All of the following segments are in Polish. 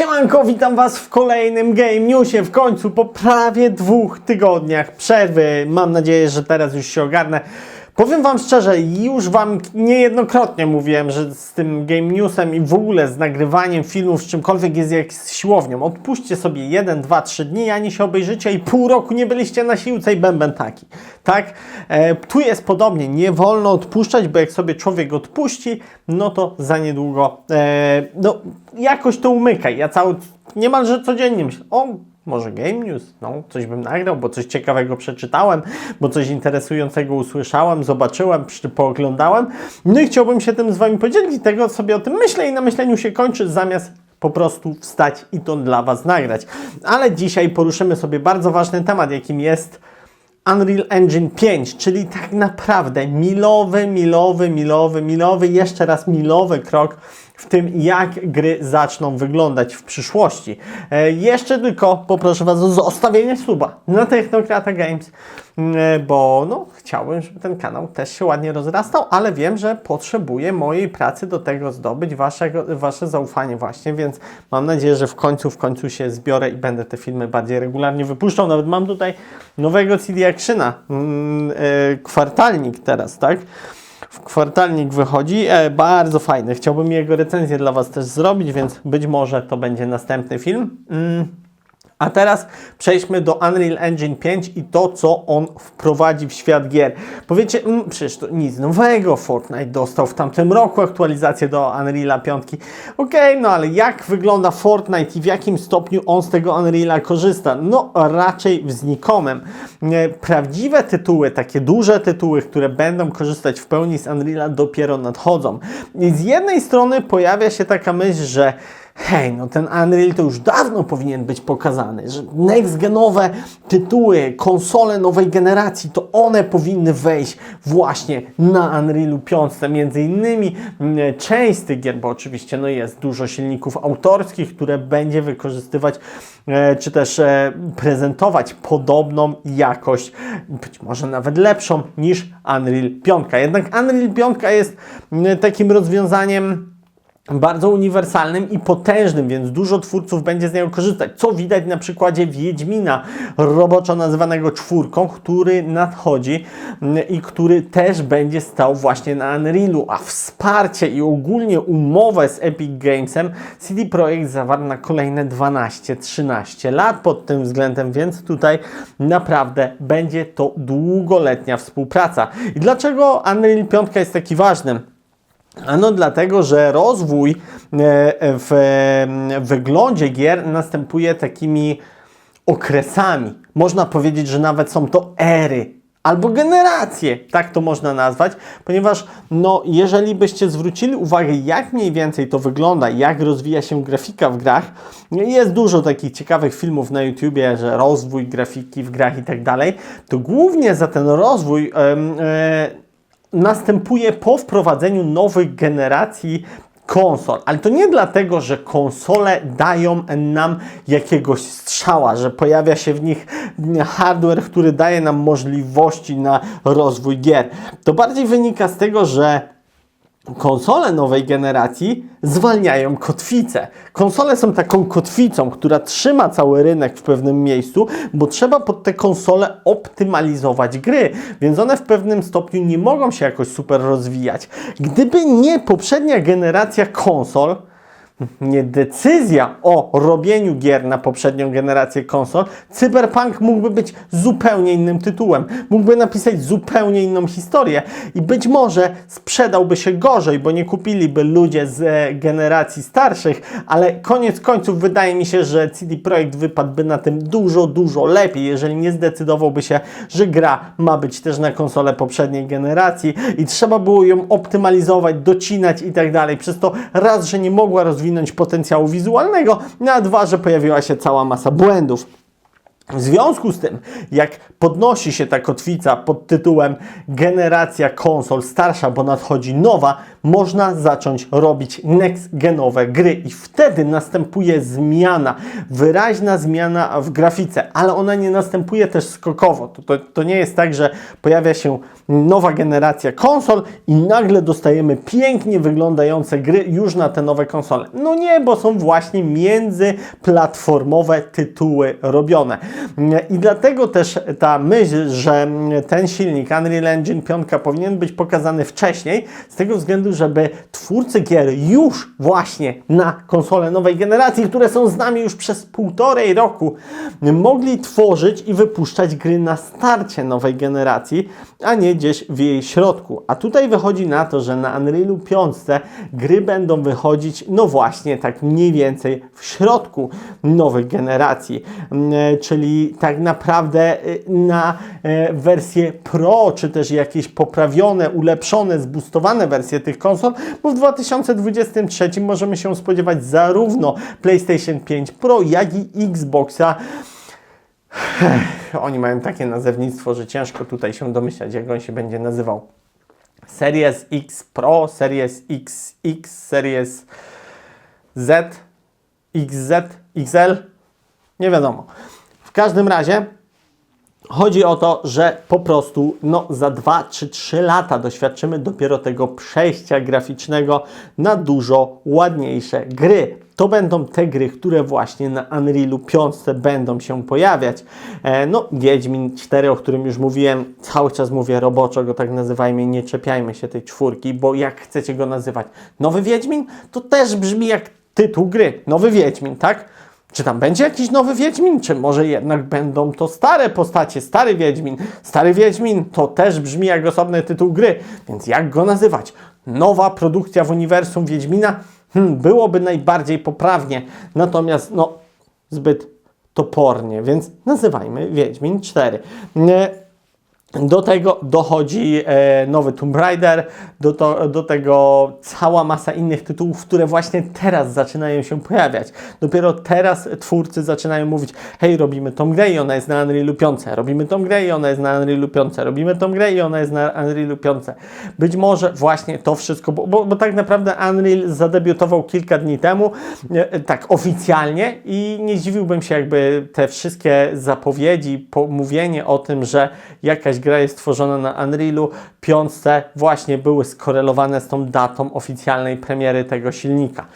Siemanko, witam Was w kolejnym Game Newsie. W końcu po prawie dwóch tygodniach przerwy. Mam nadzieję, że teraz już się ogarnę. Powiem Wam szczerze, już Wam niejednokrotnie mówiłem, że z tym Game Newsem i w ogóle z nagrywaniem filmów, z czymkolwiek jest jak z siłownią. Odpuśćcie sobie 1, 2, 3 dni, ani się obejrzycie i pół roku nie byliście na siłce i bęben taki. Tak? E, tu jest podobnie. Nie wolno odpuszczać, bo jak sobie człowiek odpuści, no to za niedługo e, no, jakoś to umyka. Ja cały, niemalże codziennie myślę, o, może Game News, no, coś bym nagrał, bo coś ciekawego przeczytałem, bo coś interesującego usłyszałem, zobaczyłem, czy pooglądałem. No i chciałbym się tym z Wami podzielić, tego sobie o tym myślę i na myśleniu się kończy, zamiast po prostu wstać i to dla Was nagrać. Ale dzisiaj poruszymy sobie bardzo ważny temat, jakim jest Unreal Engine 5, czyli tak naprawdę milowy, milowy, milowy, milowy, jeszcze raz milowy krok w tym, jak gry zaczną wyglądać w przyszłości. E, jeszcze tylko poproszę Was o zostawienie suba na Technokrata Games, e, bo no, chciałbym, żeby ten kanał też się ładnie rozrastał, ale wiem, że potrzebuję mojej pracy do tego zdobyć waszego, Wasze zaufanie właśnie, więc mam nadzieję, że w końcu, w końcu się zbiorę i będę te filmy bardziej regularnie wypuszczał. Nawet mam tutaj nowego CD e, kwartalnik teraz, tak? W kwartalnik wychodzi. E, bardzo fajny. Chciałbym jego recenzję dla Was też zrobić, więc być może to będzie następny film. Mm. A teraz przejdźmy do Unreal Engine 5 i to, co on wprowadzi w świat gier. Powiecie, mm, przecież to nic nowego. Fortnite dostał w tamtym roku aktualizację do Unreala 5. Okej, okay, no ale jak wygląda Fortnite i w jakim stopniu on z tego Unreala korzysta? No raczej w znikomym. Prawdziwe tytuły, takie duże tytuły, które będą korzystać w pełni z Unreala dopiero nadchodzą. I z jednej strony pojawia się taka myśl, że hej, no ten Unreal to już dawno powinien być pokazany, że next-genowe tytuły, konsole nowej generacji, to one powinny wejść właśnie na Unrealu 5. Między innymi mm, część z tych gier, bo oczywiście no jest dużo silników autorskich, które będzie wykorzystywać e, czy też e, prezentować podobną jakość, być może nawet lepszą niż Unreal 5. Jednak Unreal 5 jest mm, takim rozwiązaniem bardzo uniwersalnym i potężnym, więc dużo twórców będzie z niego korzystać. Co widać na przykładzie Wiedźmina, roboczo nazywanego czwórką, który nadchodzi mm, i który też będzie stał właśnie na Unrealu, a wsparcie i ogólnie umowę z Epic Gamesem CD Projekt zawarł na kolejne 12-13 lat pod tym względem, więc tutaj naprawdę będzie to długoletnia współpraca. I dlaczego Unreal 5 jest taki ważny? Ano dlatego, że rozwój e, w wyglądzie gier następuje takimi okresami. Można powiedzieć, że nawet są to ery albo generacje, tak to można nazwać, ponieważ no, jeżeli byście zwrócili uwagę, jak mniej więcej to wygląda, jak rozwija się grafika w grach, jest dużo takich ciekawych filmów na YouTubie, że rozwój grafiki w grach i tak dalej, to głównie za ten rozwój yy, yy, następuje po wprowadzeniu nowych generacji konsol. Ale to nie dlatego, że konsole dają nam jakiegoś strzała, że pojawia się w nich hardware, który daje nam możliwości na rozwój gier. To bardziej wynika z tego, że Konsole nowej generacji zwalniają kotwicę. Konsole są taką kotwicą, która trzyma cały rynek w pewnym miejscu, bo trzeba pod te konsole optymalizować gry, więc one w pewnym stopniu nie mogą się jakoś super rozwijać. Gdyby nie poprzednia generacja konsol, nie decyzja o robieniu gier na poprzednią generację konsol, Cyberpunk mógłby być zupełnie innym tytułem. Mógłby napisać zupełnie inną historię i być może sprzedałby się gorzej, bo nie kupiliby ludzie z e, generacji starszych, ale koniec końców wydaje mi się, że CD Projekt wypadłby na tym dużo, dużo lepiej, jeżeli nie zdecydowałby się, że gra ma być też na konsolę poprzedniej generacji i trzeba było ją optymalizować, docinać i tak dalej. Przez to raz, że nie mogła rozwijać rozwinąć potencjału wizualnego, no a dwa, że pojawiła się cała masa błędów. W związku z tym, jak podnosi się ta kotwica pod tytułem generacja konsol starsza, bo nadchodzi nowa, można zacząć robić next-genowe gry i wtedy następuje zmiana, wyraźna zmiana w grafice, ale ona nie następuje też skokowo. To, to, to nie jest tak, że pojawia się nowa generacja konsol i nagle dostajemy pięknie wyglądające gry już na te nowe konsole. No nie, bo są właśnie międzyplatformowe tytuły robione. I dlatego też ta myśl, że ten silnik Unreal Engine 5 powinien być pokazany wcześniej, z tego względu, żeby twórcy gier już właśnie na konsole nowej generacji, które są z nami już przez półtorej roku, mogli tworzyć i wypuszczać gry na starcie nowej generacji, a nie gdzieś w jej środku. A tutaj wychodzi na to, że na Unrealu 5 gry będą wychodzić, no właśnie, tak mniej więcej w środku nowych generacji, Mm, czyli tak naprawdę y, na e, wersję Pro, czy też jakieś poprawione, ulepszone, zbustowane wersje tych konsol, bo w 2023 możemy się spodziewać zarówno PlayStation 5 Pro, jak i Xboxa. Oni mają takie nazewnictwo, że ciężko tutaj się domyślać, jak on się będzie nazywał. Series X Pro, Series XX, Series Z, XZ, XL, nie wiadomo. W każdym razie chodzi o to, że po prostu no, za 2 czy 3 lata doświadczymy dopiero tego przejścia graficznego na dużo ładniejsze gry. To będą te gry, które właśnie na Unrealu 5 będą się pojawiać. E, no, Wiedźmin 4, o którym już mówiłem, cały czas mówię roboczo go tak nazywajmy, nie czepiajmy się tej czwórki, bo jak chcecie go nazywać? Nowy Wiedźmin? To też brzmi jak tytuł gry. Nowy Wiedźmin, tak? Czy tam będzie jakiś nowy Wiedźmin, czy może jednak będą to stare postacie, stary Wiedźmin. Stary Wiedźmin to też brzmi jak osobny tytuł gry, więc jak go nazywać? Nowa produkcja w uniwersum Wiedźmina? Hmm, byłoby najbardziej poprawnie, natomiast no zbyt topornie, więc nazywajmy Wiedźmin 4. Nie, do tego dochodzi e, nowy Tomb Raider, do, to, do tego cała masa innych tytułów, które właśnie teraz zaczynają się pojawiać. Dopiero teraz twórcy zaczynają mówić, hej, robimy tą grę i ona jest na Unrealu 5, robimy tą grę i ona jest na Unrealu 5, robimy tą grę i ona jest na Unrealu 5. Być może właśnie to wszystko, bo, bo, bo tak naprawdę Unreal zadebiutował kilka dni temu, e, tak oficjalnie i nie zdziwiłbym się, jakby te wszystkie zapowiedzi, mówienie o tym, że jakaś gra jest tworzona na Unrealu 5 właśnie były skorelowane z tą datą oficjalnej premiery tego silnika.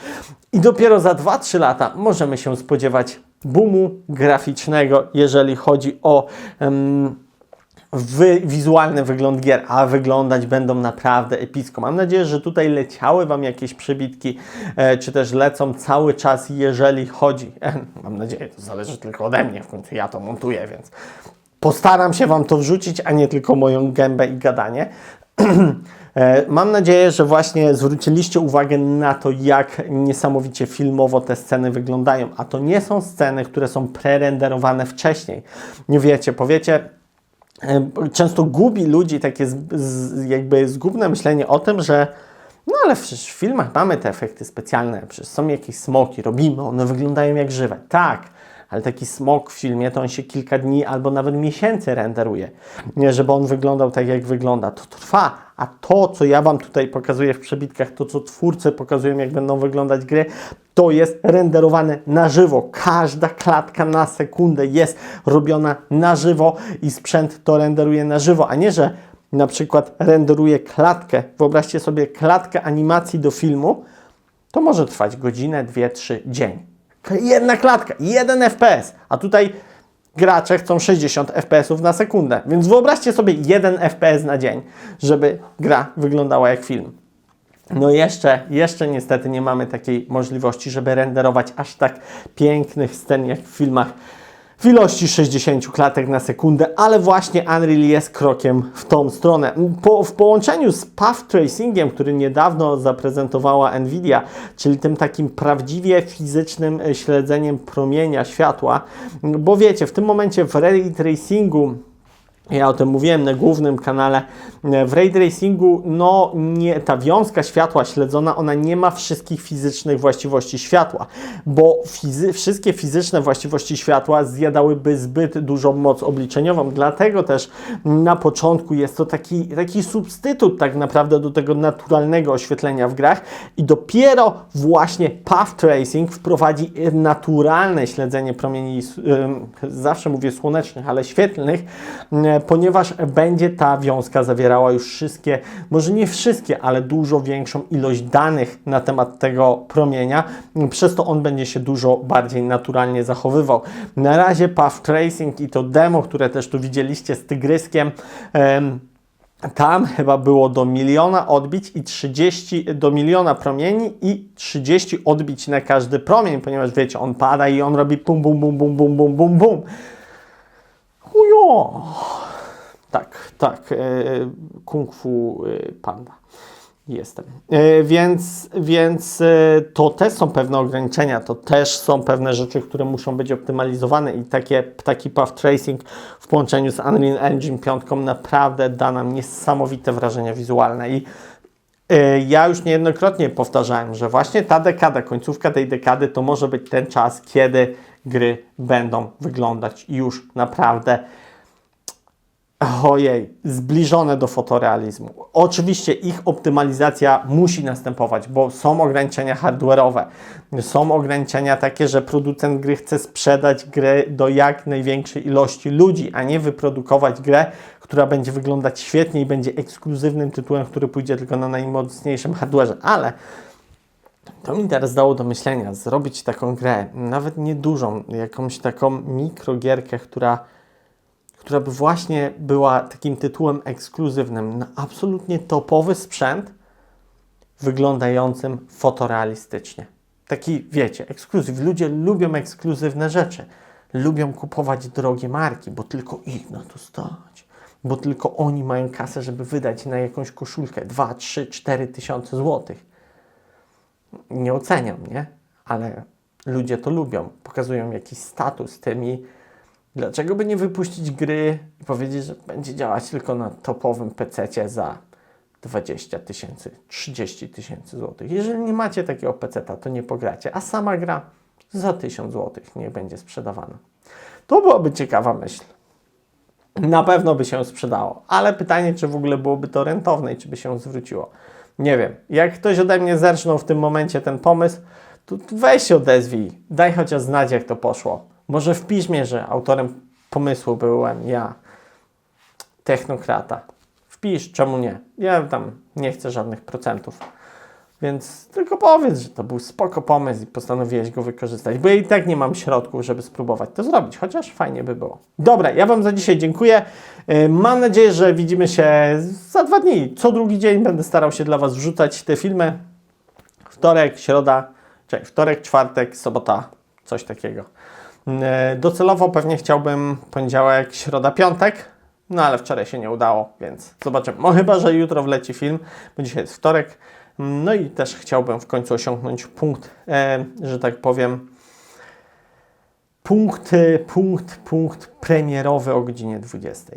I dopiero za 2-3 lata możemy się spodziewać boomu graficznego, jeżeli chodzi o um, wy, wizualny wygląd gier, a wyglądać będą naprawdę epicko. Mam nadzieję, że tutaj leciały Wam jakieś przebitki, e, czy też lecą cały czas, jeżeli chodzi. E, mam nadzieję, to zależy tylko ode mnie, w końcu ja to montuję, więc Postaram się Wam to wrzucić, a nie tylko moją gębę i gadanie. E, mam nadzieję, że właśnie zwróciliście uwagę na to, jak niesamowicie filmowo te sceny wyglądają. A to nie są sceny, które są prerenderowane wcześniej. Nie wiecie, powiecie, e, często gubi ludzi takie z, z, jakby zgubne myślenie o tym, że no ale przecież w filmach mamy te efekty specjalne, przecież są jakieś smoki, robimy, one wyglądają jak żywe. Tak, ale taki smok w filmie to on się kilka dni albo nawet miesięcy renderuje, nie, żeby on wyglądał tak, jak wygląda. To trwa, a to, co ja Wam tutaj pokazuję w przebitkach, to, co twórcy pokazują, jak będą wyglądać gry, to jest renderowane na żywo. Każda klatka na sekundę jest robiona na żywo i sprzęt to renderuje na żywo, a nie, że na przykład renderuje klatkę. Wyobraźcie sobie klatkę animacji do filmu, to może trwać godzinę, dwie, trzy, dzień. Jedna klatka, jeden FPS, a tutaj gracze chcą 60 FPS na sekundę. Więc wyobraźcie sobie jeden FPS na dzień, żeby gra wyglądała jak film. No jeszcze, jeszcze niestety nie mamy takiej możliwości, żeby renderować aż tak pięknych scen jak w filmach w ilości 60 klatek na sekundę, ale właśnie Unreal jest krokiem w tą stronę. Po, w połączeniu z Path Tracingiem, który niedawno zaprezentowała Nvidia, czyli tym takim prawdziwie fizycznym e, śledzeniem promienia światła, bo wiecie, w tym momencie w Ray Tracingu Ja o tym mówiłem na głównym kanale. W ray tracingu, no nie, ta wiązka światła śledzona, ona nie ma wszystkich fizycznych właściwości światła, bo fizy wszystkie fizyczne właściwości światła zjadałyby zbyt dużą moc obliczeniową. Dlatego też na początku jest to taki, taki substytut tak naprawdę do tego naturalnego oświetlenia w grach i dopiero właśnie path tracing wprowadzi naturalne śledzenie promieni, ym, zawsze mówię słonecznych, ale świetlnych, e, ponieważ będzie ta wiązka zawierała już wszystkie, może nie wszystkie, ale dużo większą ilość danych na temat tego promienia, przez to on będzie się dużo bardziej naturalnie zachowywał. Na razie path tracing i to demo, które też tu widzieliście z tygryskiem, tam chyba było do miliona odbić i 30 do miliona promieni i 30 odbić na każdy promień, ponieważ wiecie, on pada i on robi bum, bum, bum, bum, bum, bum, bum, bum. Ujo. Tak, tak. E, Kung Fu e, Panda. Jestem. E, więc więc to też są pewne ograniczenia, to też są pewne rzeczy, które muszą być optymalizowane i takie, taki path tracing w połączeniu z Unreal Engine 5 naprawdę da nam niesamowite wrażenia wizualne i ja już niejednokrotnie powtarzałem, że właśnie ta dekada, końcówka tej dekady to może być ten czas, kiedy gry będą wyglądać już naprawdę Ojej, zbliżone do fotorealizmu. Oczywiście ich optymalizacja musi następować, bo są ograniczenia hardware'owe. Są ograniczenia takie, że producent gry chce sprzedać grę do jak największej ilości ludzi, a nie wyprodukować grę, która będzie wyglądać świetnie i będzie ekskluzywnym tytułem, który pójdzie tylko na najmocniejszym hardware'ze. Ale to mi teraz dało do myślenia, zrobić taką grę, nawet niedużą, jakąś taką mikrogierkę, która która by właśnie była takim tytułem ekskluzywnym na absolutnie topowy sprzęt, wyglądającym fotorealistycznie. Taki, wiecie, ekskluzyw. Ludzie lubią ekskluzywne rzeczy. Lubią kupować drogie marki, bo tylko ich na to stać. Bo tylko oni mają kasę, żeby wydać na jakąś koszulkę 2, 3, 4 tysiące złotych. Nie oceniam, nie? Ale ludzie to lubią. Pokazują jakiś status tymi Dlaczego by nie wypuścić gry i powiedzieć, że będzie działać tylko na topowym PC za 20 tysięcy, 30 tysięcy złotych? Jeżeli nie macie takiego PC, to nie pogracie, a sama gra za 1000 złotych niech będzie sprzedawana. To byłaby ciekawa myśl. Na pewno by się sprzedało, ale pytanie, czy w ogóle byłoby to rentowne i czy by się zwróciło. Nie wiem. Jak ktoś ode mnie zerżnął w tym momencie ten pomysł, to weź się odezwij, daj chociaż znać, jak to poszło. Może w piśmie, że autorem pomysłu byłem ja, technokrata. Wpisz, czemu nie? Ja tam nie chcę żadnych procentów. Więc tylko powiedz, że to był spoko pomysł i postanowiłeś go wykorzystać, bo ja i tak nie mam środków, żeby spróbować to zrobić, chociaż fajnie by było. Dobra, ja Wam za dzisiaj dziękuję. Yy, Mam nadzieję, że widzimy się za dwa dni. Co drugi dzień będę starał się dla Was wrzucać te filmy. Wtorek, środa, czyli wtorek, czwartek, sobota, coś takiego. Yy, Docelowo pewnie chciałbym poniedziałek, środa, piątek, no ale wczoraj się nie udało, więc zobaczymy. No chyba, że jutro wleci film, bo dzisiaj jest wtorek. No i też chciałbym w końcu osiągnąć punkt, e, że tak powiem, punkt, punkt, punkt premierowy o godzinie 20.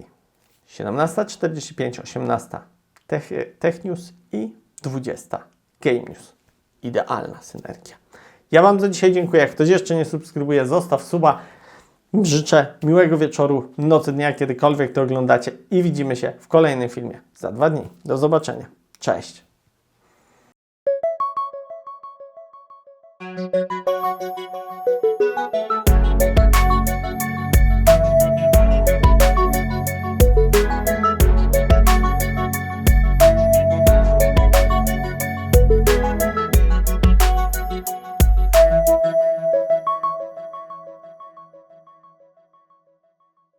17.45, 18 Tech, Tech News i 20 Game News. Idealna synergia. Ja Wam za dzisiaj dziękuję. Jak ktoś jeszcze nie subskrybuje, zostaw suba. Życzę miłego wieczoru, nocy, dnia, kiedykolwiek to oglądacie i widzimy się w kolejnym filmie za dwa dni. Do zobaczenia. Cześć. Thank you.